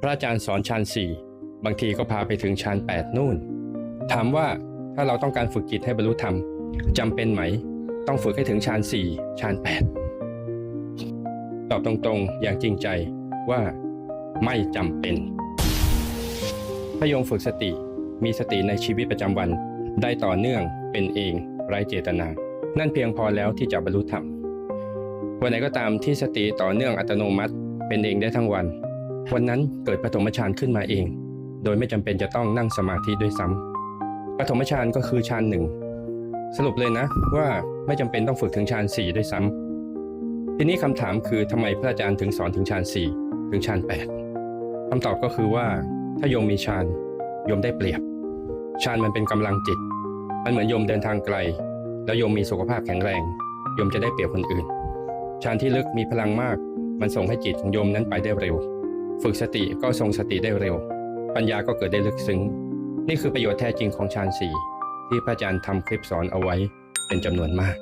พระอาจารย์สอนฌานสี่บางทีก็พาไปถึงฌานแปดนู่น ถามว่าถ้าเราต้องการฝึกจิตให้บรรลุธรรมจำเป็นไหม ต้องฝึกให้ถึงฌานสี่ฌานแปดตอบตรงๆ อย่างจริงใจว่าไม่จำเป็นถ้าโยมฝึกสติ มีสติในชีวิตประจำวัน ได้ต่อเนื่องเป็นเองไร้เจตนา นั่นเพียงพอแล้วที่จะบรรลุธรรมวันไหนก็ตามที่สติต่อเนื่องอัตโนมัติ เป็นเองได้ทั้งวัน วันนั้นเกิดปฐมฌานขึ้นมาเอง โดยไม่จำเป็นจะต้องนั่งสมาธิด้วยซ้ำปฐมฌานก็คือฌานหนึ่งสรุปเลยนะว่าไม่จำเป็นต้องฝึกถึงฌานสี่ด้วยซ้ำทีนี้คำถามคือทำไมพระอาจารย์ถึงสอนถึงฌานสี่ถึงฌานแปดคำตอบก็คือว่าถ้าโยมมีฌานโยมได้เปรียบฌานมันเป็นกำลังจิต มันเหมือนโยมเดินทางไกล แล้วโยมมีสุขภาพแข็งแรงโยมจะได้เปรียบคนอื่นฌานที่ลึกมีพลังมาก มันส่งให้จิตของโยมนั้นไปได้เร็ว ฝึกสติก็ทรงสติได้เร็ว ปัญญาก็เกิดได้ลึกซึ้ง นี่คือประโยชน์แท้จริงของฌานสี่ที่พระอาจารย์ทำคลิปสอนเอาไว้เป็นจำนวนมาก